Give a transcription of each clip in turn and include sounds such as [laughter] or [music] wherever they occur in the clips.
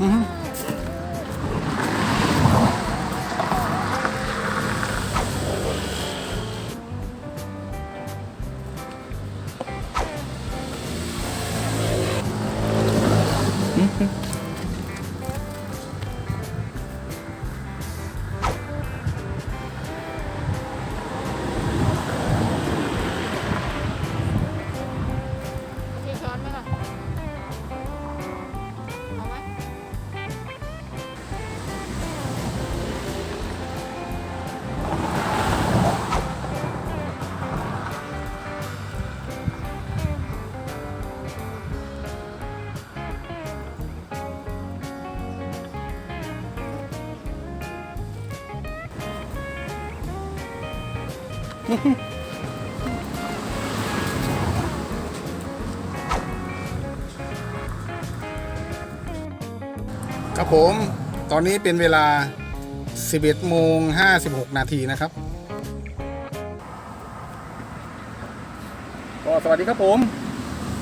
อื ครับผม ตอนนี้เป็นเวลา 11โมง56 นาทีนะครับ ก็สวัสดีครับผม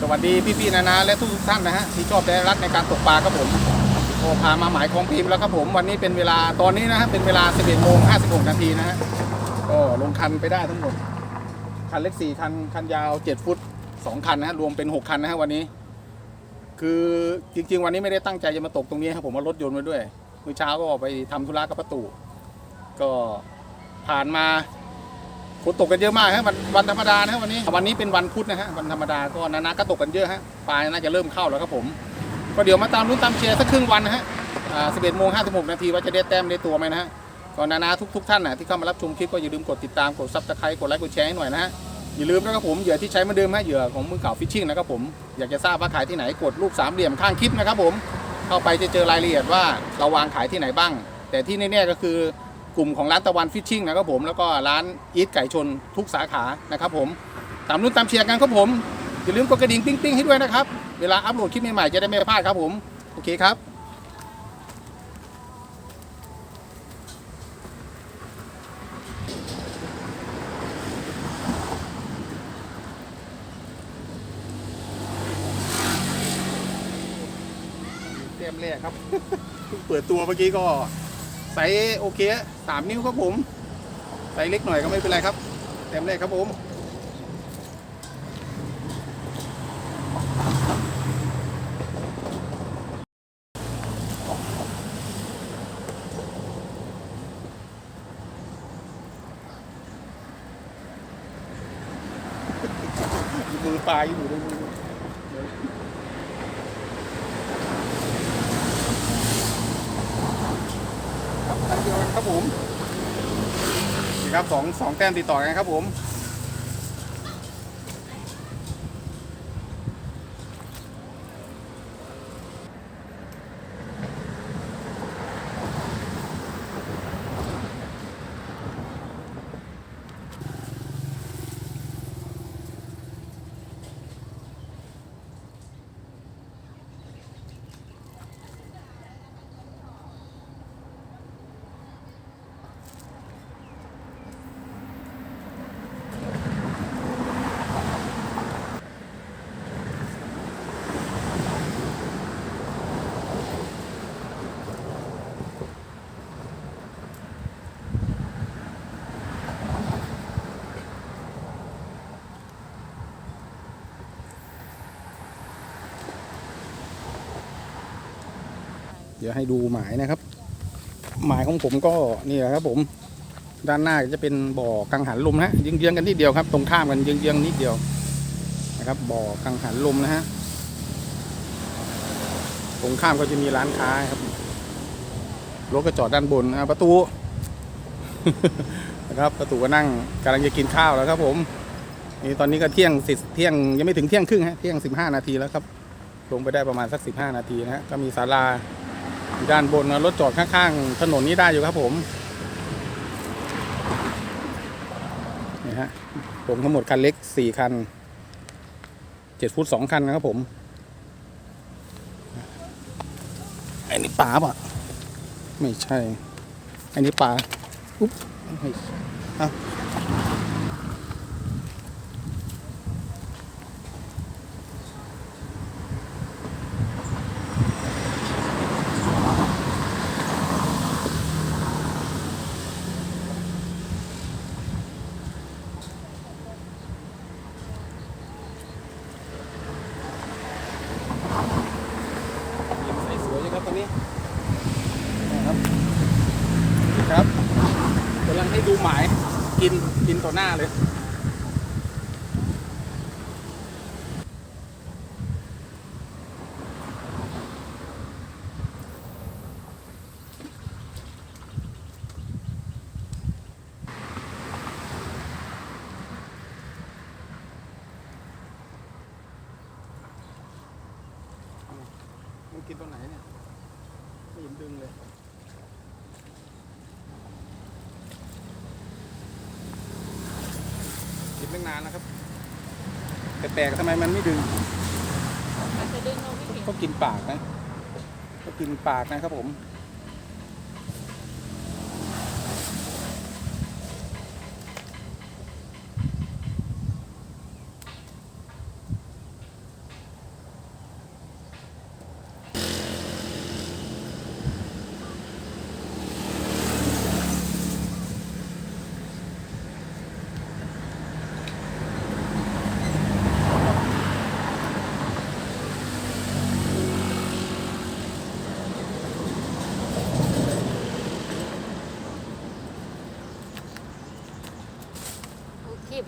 สวัสดีพี่ๆนานาและทุกท่านนะฮะที่ชอบและรักในการตกปลาครับผมก็พามาหมายของพิมพ์แล้วครับผม วันนี้เป็นเวลาตอนนี้นะฮะเป็นเวลา 11โมง56 นาทีนะฮะ ก็ลงคันไปได้ทั้งหมด คันเล็ก4คัน คันยาว7ฟุต2คันนะฮะรวมเป็น6คันนะฮะวันนี้ คือจริง ๆ วันนี้ไม่ได้ตั้งใจจะมาตกตรงนี้ครับผมเอารถยนต์มาด้วยเมื่อเช้าก็ออกไปทำธุระกับประตู ก็ผ่านมาฝนตกกันเยอะมากฮะวันวันธรรมดานะฮะวันนี้วันนี้เป็นวันพุธนะฮะวันธรรมดาก็นานาก็ตกกันเยอะฮะปลายน่าจะเริ่มเข้าแล้วครับผมก็เดี๋ยวมาตามลุ้นตามเชียร์สักครึ่งวันนะฮะอ่า11โมง56นาทีว่าจะได้แต้มได้ตัวไหมนะฮะ ก็นานาทุกๆท่านนะที่เข้ามารับชมคลิปก็อย่าลืมกดติดตามกดซับสไครต์กดไลค์กดแชร์ให้หน่อยนะฮะอย่าลืมนะครับผมเหยื่อที่ใช้มาเดิมฮะเหยื่อของมือเก่าฟิชชิ่งนะครับผมอยากจะทราบว่าขายที่ไหนกดรูปสามเหลี่ยมข้างคลิปนะครับผมเข้าไปจะเจอรายละเอียดว่าเราวางขายที่ไหนบ้าง แต่ที่แน่ๆก็คือกลุ่มของร้านตะวันฟิชชิ่งนะครับผมแล้วก็ร้านอีทไก่ชนทุกสาขานะครับผมตามรุ่นตามเชียร์กันครับผมอย่าลืมกดกระดิ่งปิ๊งๆให้ด้วยนะครับเวลาอัปโหลดคลิปใหม่ๆจะได้ไม่พลาดครับผมโอเคครับ เต็มแรกครับ เพิ่ง เมื่อกี้ก็ไซส์โอเคสามนิ้วครับผมไซส์เล็กหน่อยก็ไม่เป็นไรครับเต็มแรกครับผมมือปลายอยู่ในมือ ครับอันเดียวกันครับผมนี่ ครับสองสองแต้มติดต่อกันครับผม ดี๋ยวให้ดูหมายนะครับ หมายของผมก็นี่แหละครับ ผม ด้านหน้าจะเป็นบ่อกังหันลมนะฮะเยื้องๆกันนิดเดียวครับ ตรงข้ามกันเยื้องๆนิดเดียวนะครับ บ่อกังหันลมนะฮะตรงข้ามก็จะมีร้านค้าครับรถก็จอดด้านบนอะประตูนะครับประตูก็นั่งกำลังจะกินข้าวแล้วครับ ผมนี่ตอนนี้ก็เที่ยงสิเที่ยงยังไม่ถึงเที่ยงครึ่งฮะเที่ยงสิบห้านาทีแล้วครับ ลงไปได้ประมาณสักสิบห้านาทีนะฮะก็มีศาลา ด้านบนนะรถจอดข้างๆถนนนี้ได้อยู่ครับผมนี่ฮะผมทั้งหมดคันเล็กสี่คันเจ็ดฟุตสองคันนะครับผมอ้นี่ป่าป่ะไม่ใช่ อันนี้ป่าอุ๊บไม่ใช่เอ้า นี้นะครับนี่ครับกำลังให้ดูหมายกินกิน ต่อหน้าเลย มันกินตรงไหนเนี่ยไม่เห็นดึงเลย กินตั้งนานแล้วครับ แต่แปลกทำไมมันไม่ดึงมันจะดึงเราไม่เห็นก็กินปากนะก็กินปากนะครับผม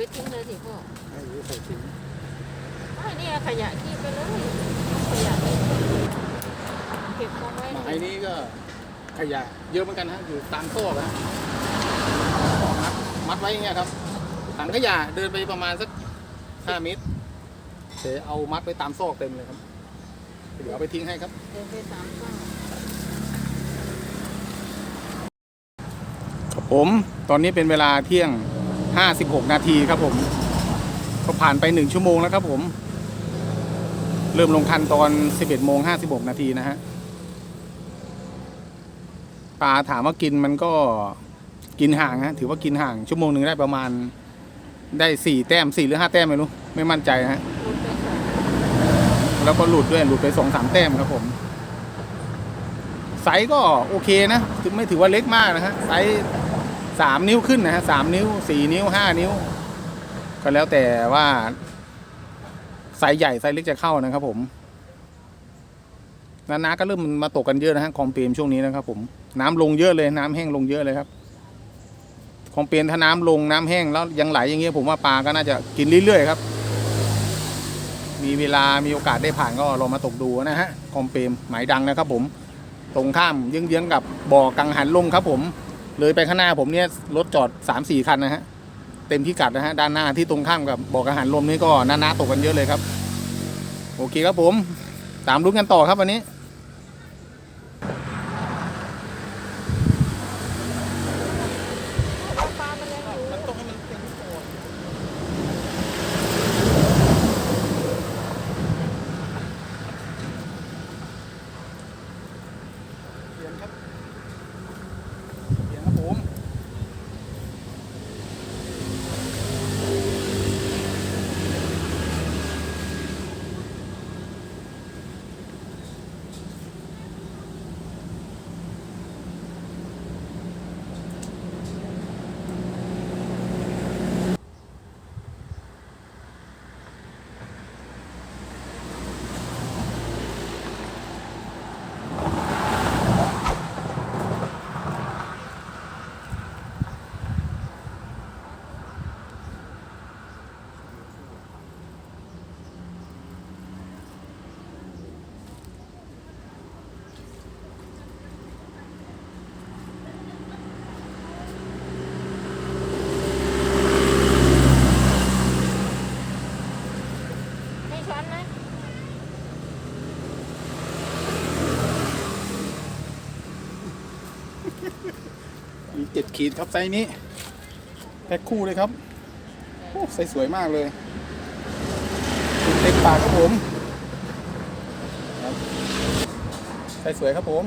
ไปทิ้งเลยสิพ่อไม่รู้ใส่ทิ้งไม่เนี่ยขยะที่ไปเลยขยะนี่เก็บเอาไว้ไม้นี้ก็ขยะเยอะเหมือนกันนะอยู่ตามซอกนะมัดมัดไว้อย่างเงี้ยครับถังขยะเดินไปประมาณสักห้าเมตรเดี๋ยวเอามัดไว้ตามซอกเต็มเลยครับ เดี๋ยวเอาไปทิ้งให้ครับเดินไปสามก้าวครับผม ตอนนี้เป็นเวลาเที่ยง 56 นาทีครับผม ก็ผ่านไป 1 ชั่วโมงแล้วครับผม เริ่มลงคันตอน 11โมง56 นาทีนะฮะปลาถามว่ากินมันก็กินห่างฮะถือว่ากินห่างชั่วโมงหนึ่งได้ประมาณได้4แต้ม4หรือ5แต้มไม่รู้ ไม่มั่นใจฮะแล้วก็หลุดด้วยหลุดไปสองสามแต้มครับผม ไซส์ก็โอเคนะถึงไม่ถือว่าเล็กมากนะฮะไซส์ สามนิ้วขึ้นนะฮะสามนิ้วสี่นิ้วห้านิ้ว ก็แล้วแต่ว่าไซส์ใหญ่ไซส์เล็กจะเข้านะครับ ผมนานาก็เริ่มมาตกกันเยอะนะฮะคลองเปรมช่วงนี้นะครับ ผมน้ำลงเยอะเลยน้ำแห้งลงเยอะเลยครับคลองเปรมถ้าน้ำลงน้ำแห้งแล้วยังไหลอย่างเงี้ยผมว่าปลาก็น่าจะกินเรื่อยๆครับ มีเวลามีโอกาสได้ผ่านก็ลองมาตกดูนะฮะคอมเปรมหมายดังนะครับ ผม ตรงข้ามเยื้องๆกับบ่อกังหันลมครับ ผม เลยไปข้างหน้าผมเนี่ยรถจอด3ามสี่คันนะฮะเต็มที่กัดนะฮะด้านหน้าที่ตรงข้ามกับบ่อกอาหารลมนี่ก็น้าๆตกกันเยอะเลยครับ โอเคครับผม ตามรุ้นกันต่อครับวันนี้ เอาปลามันยังอยู่ มันต้องให้มันเต็มก่อนเปลี่ยนครับเปลี่ยนครับผม ให้ช้อนไหม มีเจ็ด ขีดครับไซส์นี้แพ็คคู่เลยครับโอ้ไซส์สวยมากเลยเล็กปากครับผมไซส์สวยครับผม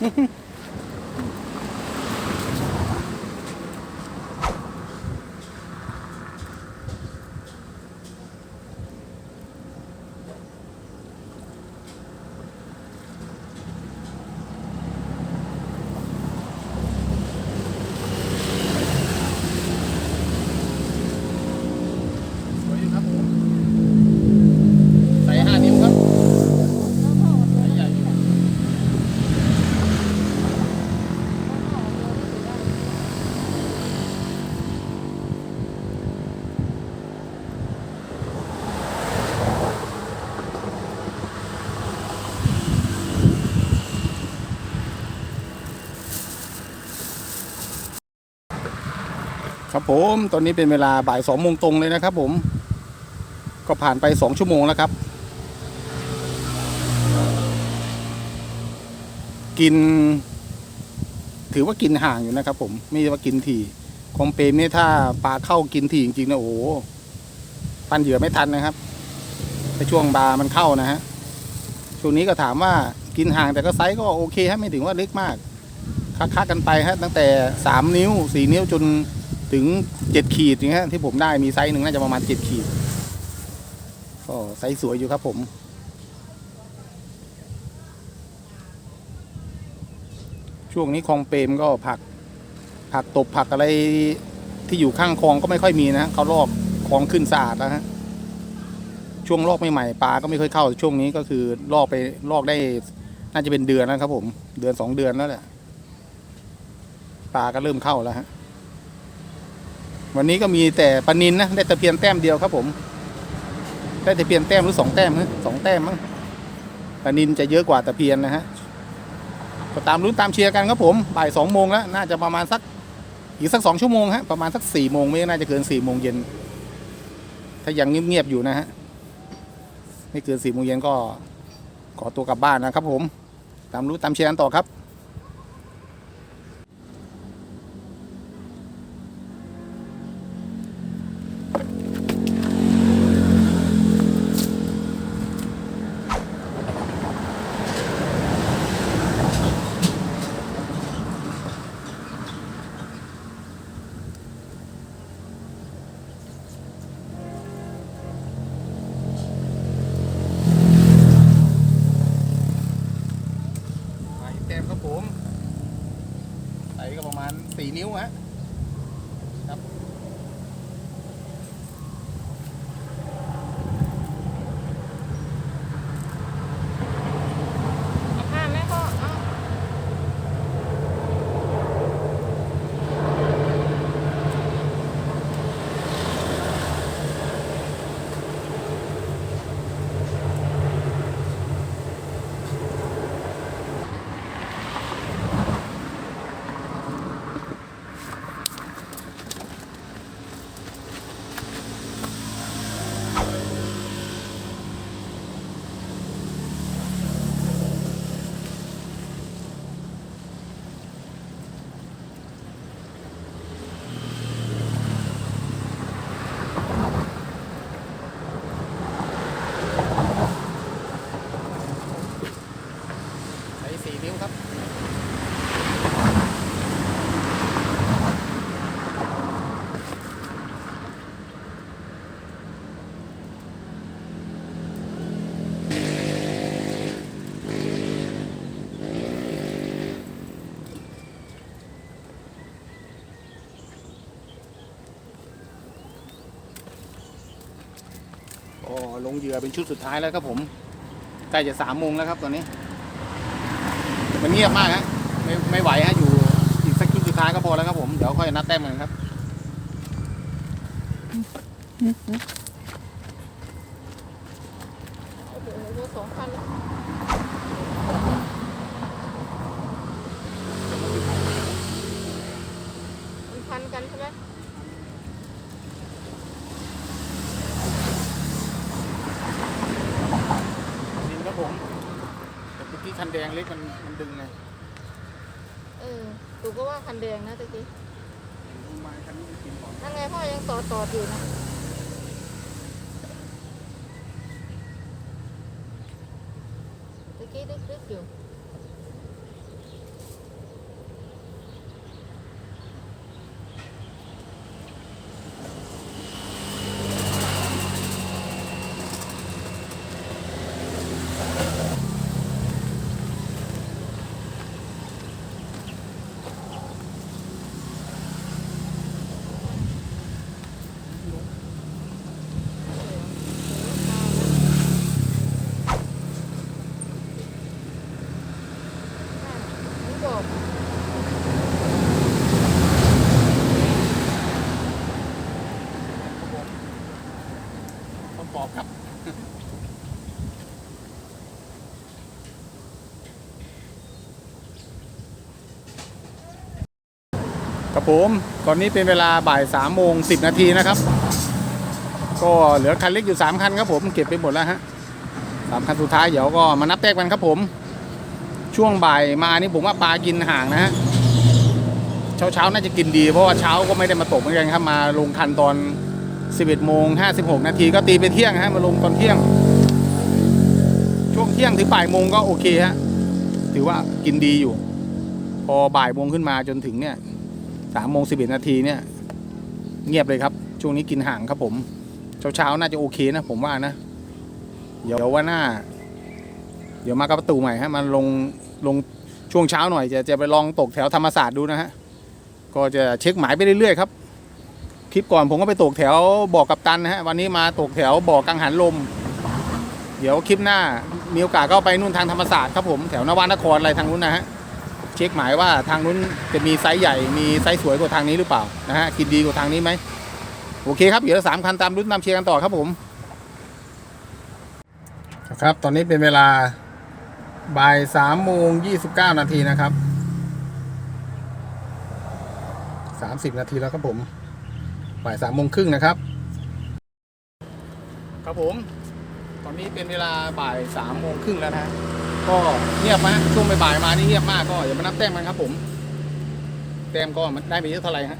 Mm-hmm. [laughs] ผมตอนนี้เป็นเวลาบ่ายสองโมงตรงเลยนะครับผม ก็ผ่านไปสองชั่วโมงแล้วครับ กิน ถือว่ากินห่างอยู่นะครับ ผมไม่ว่ากินถี่คอมเปรมนี่ถ้าปลาเข้ากินถี่จริงๆนะโอ้โหปันเหยื่อไม่ทันนะครับในช่วงบามันเข้านะฮะช่วงนี้ก็ถามว่ากินห่างแต่ก็ไซส์ก็โอเคฮะไม่ถึงว่าเล็กมากค้าๆกันไปฮะตั้งแต่สามนิ้วสี่นิ้วจน ถึงเจ็ดขีดอย่างเงี้ยที่ผมได้มีไซส์หนึ่งน่าจะประมาณเจ็ดขีด ก็ไซส์สวยอยู่ครับผม ช่วงนี้คลองเปรมก็ผัก ผักตบผักอะไรที่อยู่ข้างคลองก็ไม่ค่อยมีนะเขาลอกคลองขึ้นสะอาดแล้วฮะช่วงลอกใหม่ๆปลาก็ไม่ค่อยเข้าช่วงนี้ก็คือลอกไปลอกได้ น่าจะเป็นเดือนแล้วครับผม เดือนสองเดือนแล้วแหละปลาก็เริ่มเข้าแล้วฮะ วันนี้ก็มีแต่ปลานินนะได้ตะเพียนแต้มเดียวครับผม ได้ตะเพียนแต้มหรือสองแต้มฮะสองแต้มมั้งปลานินจะเยอะกว่าตะเพียนนะฮะก็ตามรุ้นตามเชียร์กันครับผมบ่ายสองโมงแล้วน่าจะประมาณสักอีกสักสองชั่วโมงฮะประมาณสักสี่โมงไม่น่าจะเกินสี่โมงเย็นถ้ายังเงียบๆอยู่นะฮะไม่เกินสี่โมงเย็นก็ขอตัวกลับบ้านนะครับผม ตามรู้ตามเชียร์กันต่อครับ โอ้ลงเหยื่อเป็นชุดสุดท้ายแล้วครับผมใกล้จะสามโมงแล้วครับตอนนี้ มันเงียบมากฮะไม่ไม่ไหวฮะอยู่อีกสักชุดสุดท้ายก็พอแล้วครับผมเดี๋ยวค่อยนัดแต้มกันครับโอ้โหเรือสองพันแล้วมันพันกันใช่ไหม ดินครับผมแต่เมื่อกี้คันแดงเล็กมันมันดึงไง เออตูก็ว่าคันแดงนะตะกี้ มาคันนี้กินก่อน นั่นไงพ่อยัง ต่อต่ออยู่นะตะกี้ดึกๆอยู่ บอก ต้นปอบครับ ครับ ผมตอนนี้เป็นเวลาบ่ายสามโมงสิบนาทีนะครับ ก็เหลือคันเล็กอยู่สามคันครับผมเก็บไปหมดแล้วฮะสามคันสุดท้ายเดี๋ยวก็มานับแต้มกันครับผม ช่วงบ่ายมานี่ผมว่าปลากินห่างนะฮะเช้าเช้าๆน่าจะกินดีเพราะว่าเช้าก็ไม่ได้มาตกเหมือนกันครับมาลงคันตอน 11โมง56 นาทีก็ตีไปเที่ยงฮะมาลงตอนเที่ยง ช่วงเที่ยงถึงบ่ายโมงก็โอเคฮะถือว่ากินดีอยู่ พอบ่ายโมงขึ้นมาจนถึงเนี่ย สามโมงสิบเอ็ดนาทีเนี่ยเงียบเลยครับ ช่วงนี้กินห่างครับผมเช้าเช้าๆน่าจะโอเคนะผมว่านะ เดี๋ยวว่าหน้า เดี๋ยวมากับประตูใหม่ฮะมันลงลงช่วงเช้าหน่อย จะจะไปลองตกแถวธรรมศาสตร์ดูนะฮะ ก็จะเช็คหมายไปเรื่อยๆครับ คลิปก่อนผมก็ไปตกแถวบ่อกัปตันนะฮะ วันนี้มาตกแถวบ่อกังหันลม เดี๋ยวคลิปหน้ามีโอกาสก็ไปนู่นทางธรรมศาสตร์ครับผมแถวนวนครอะไรทางนู้นนะฮะ เช็คหมายว่าทางนู้นจะมีไซส์ใหญ่ มีไซส์สวยกว่าทางนี้หรือเปล่านะฮะกินดีกว่าทางนี้ไหมโอเคครับเดี๋ยวสามคันตามรุ่นตามเชียร์กันต่อครับผมครับตอนนี้เป็นเวลาบ่ายสามโมงยี่สิบเก้านาทีนะครับสามสิบนาทีแล้วครับผมบ่ายสามโมงครึ่งนะครับ ครับผม ตอนนี้เป็นเวลาบ่ายสามโมงครึ่งแล้วนะ ก็เงียบนะช่วงบ่ายๆมานี่เงียบมากก็อย่ามานับแต้มกันครับผม แต้มก็มันได้ไปเยอะเท่าไหร่ฮะ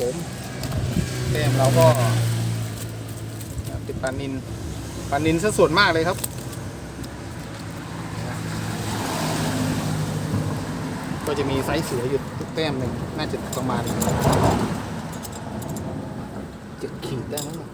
ผมแต้มเราก็ติดปลานินปลานินซะส่วนมากเลยครับก็จะมีไซส์เสืออยู่ทุกแต้มหนึ่งน่าจะประมาณเจ็ดขีดได้มั้ง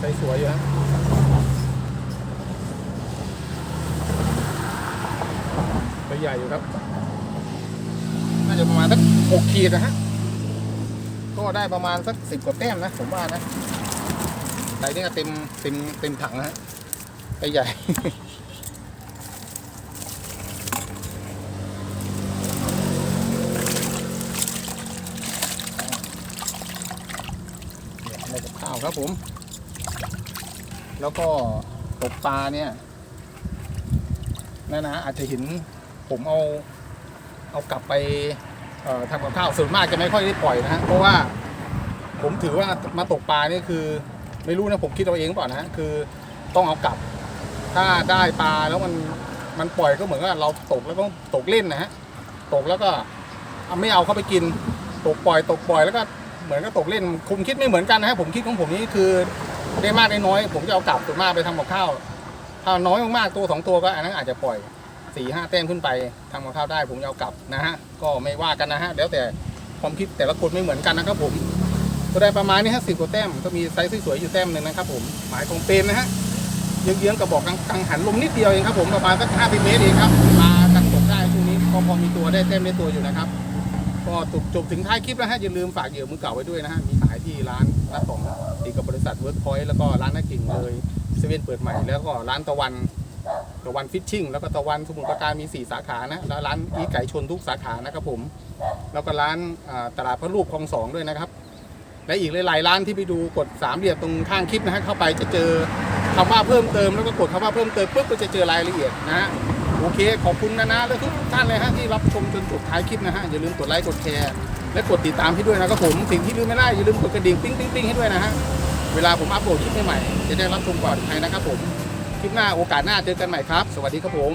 ไซส์สวยอยู่ฮะตัว ใหญ่อยู่ครับ น่าจะประมาณสักหกขีดนะฮะ ก็ได้ประมาณสักสิบกว่าแต้มนะ ผมว่านะไซส์นี่ก็เต็มเต็มเต็มถังนะฮะไซส์ใหญ่เนี่ยในกับข้าวครับผม แล้วก็ตกปลาเนี่ยนั่นนะอาจจะเห็น ผมเอาเอากลับไปทำกับข้าวส่วนมากจะไม่ค่อยได้ปล่อยนะฮะเพราะว่าผมถือว่ามาตกปลานี่คือ ไม่รู้นะผมคิดเอาเองหรือเปล่านะฮะคือต้องเอากลับ ถ้าได้ปลาแล้วมันมันปล่อยก็เหมือนกับเราตกแล้วก็ตกเล่นนะฮะตกแล้วก็ไม่เอาเข้าไปกิน ตกปล่อย ตกปล่อยแล้วก็เหมือนกับตกเล่นคุมคิดไม่เหมือนกันนะฮะผมคิดของผมนี่คือได้มากได้น้อย ผมจะเอากลับส่วนมากไปทำกับข้าวถ้าน้อยมากๆตัวสองตัวก็อันนั้นอาจจะปล่อย สี่ห้าแต้มขึ้นไปทำกับข้าวได้ผมจะเอากลับนะฮะก็ไม่ว่ากันนะฮะแล้วแต่ความคิดแต่ละคนไม่เหมือนกันนะครับผมก็ได้ประมาณนี้ฮะสิบกว่าแต้มก็มีไซส์สวยๆอยู่แต้มหนึ่งนะครับผมหมายของเปรมนะฮะเยื้องๆกระบอกกังหันลมนิดเดียวเองครับผมประมาณสักห้าเมตรเองครับมากันตกได้ช่วงนี้ก็พอมีตัวได้แต้มได้ตัวอยู่นะครับก็จบถึงท้ายคลิปแล้วฮะอย่าลืมฝากเหยื่อมือเก่าไว้ด้วยนะฮะมีขายที่ร้านร้านสองติดกับบริษัทเวิร์กพอยต์แล้วก็ร้านนักกิ่งเลยเซเว่นเปิดใหม่แล้วก็ร้านตะวัน ตะวันฟิชชิ่งแล้วก็ตะวันสมุทรปราการมี 4 สาขานะแล้วร้านอีไก่ชนทุกสาขานะครับผม แล้วก็ร้านตลาดพระรูปคลองสองด้วยนะครับ และอีกหลายๆร้านที่ไปดูกดสามเหลี่ยมตรงข้างคลิปนะฮะเข้าไปจะเจอคำว่าเพิ่มเติมแล้วก็กดคำว่าเพิ่มเติมปุ๊บก็จะเจอรายละเอียดนะฮะโอเค ขอบคุณนะนะและทุกท่านเลยฮะที่รับชมจนจบท้ายคลิปนะฮะอย่าลืมกดไลค์กดแชร์และกดติดตามพี่ด้วยนะครับผมสิ่งที่ลืมไม่ได้อย่าลืมกดกระดิ่งปิ้งปิ้งปิ้งให้ด้วยนะฮะเวลาผมอัปโหลดคลิปใหม่ๆจะได้รับชมก่อนใครนะครับผม คลิปหน้าโอกาสหน้าเจอกันใหม่ครับ สวัสดีครับผม